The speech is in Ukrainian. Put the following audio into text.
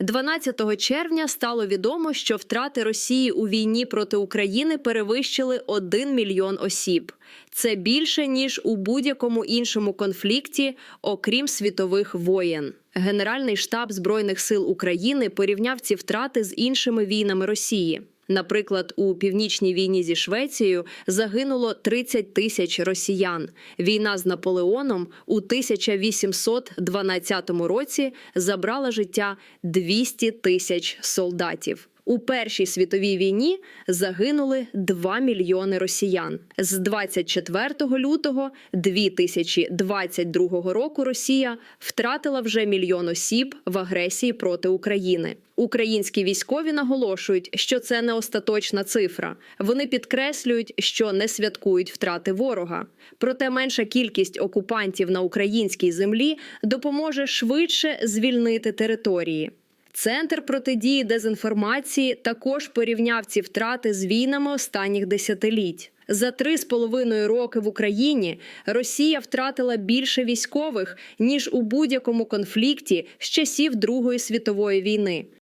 12 червня стало відомо, що втрати Росії у війні проти України перевищили 1 мільйон осіб. Це більше ніж у будь-якому іншому конфлікті, окрім світових воєн. Генеральний штаб збройних сил України порівняв ці втрати з іншими війнами Росії. Наприклад, у північній війні зі Швецією загинуло 30 тисяч росіян. Війна з Наполеоном у 1812 році забрала життя 200 тисяч солдатів. У Першій світовій війні загинули 2 мільйони росіян. З 24 лютого 2022 року Росія втратила вже мільйон осіб в агресії проти України. Українські військові наголошують, що це не остаточна цифра. Вони підкреслюють, що не святкують втрати ворога. Проте менша кількість окупантів на українській землі допоможе швидше звільнити території. Центр протидії дезінформації також порівняв ці втрати з війнами останніх десятиліть. За три з половиною роки в Україні Росія втратила більше військових ніж у будь-якому конфлікті з часів Другої світової війни.